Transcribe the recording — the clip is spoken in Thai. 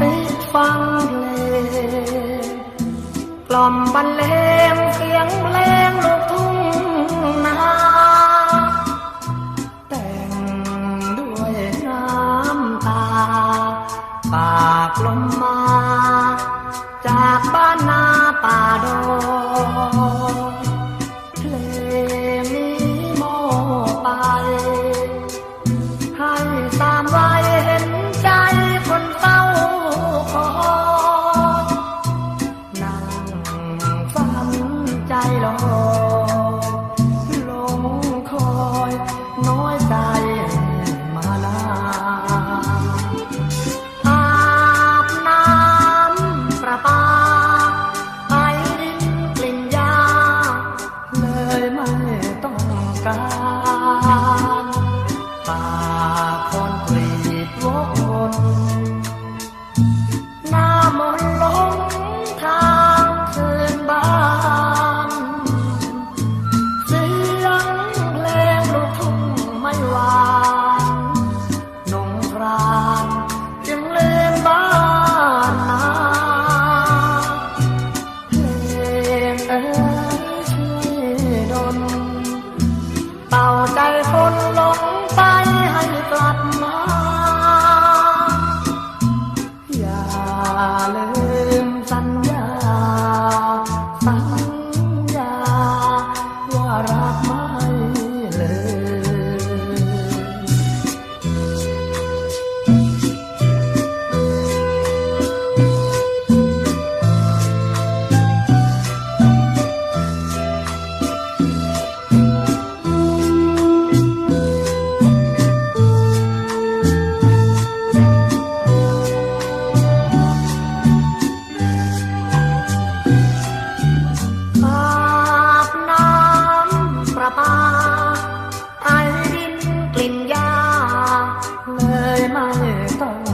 ติดฟังเลงกล่อมบรรเลงเสียงเลงลูกทุ่งนาแต่งด้วยน้ำตาปากลมมา ใจลง คนลงไปให้กลับมา อย่าลืมสัญญา สัญญาว่ารักมา star.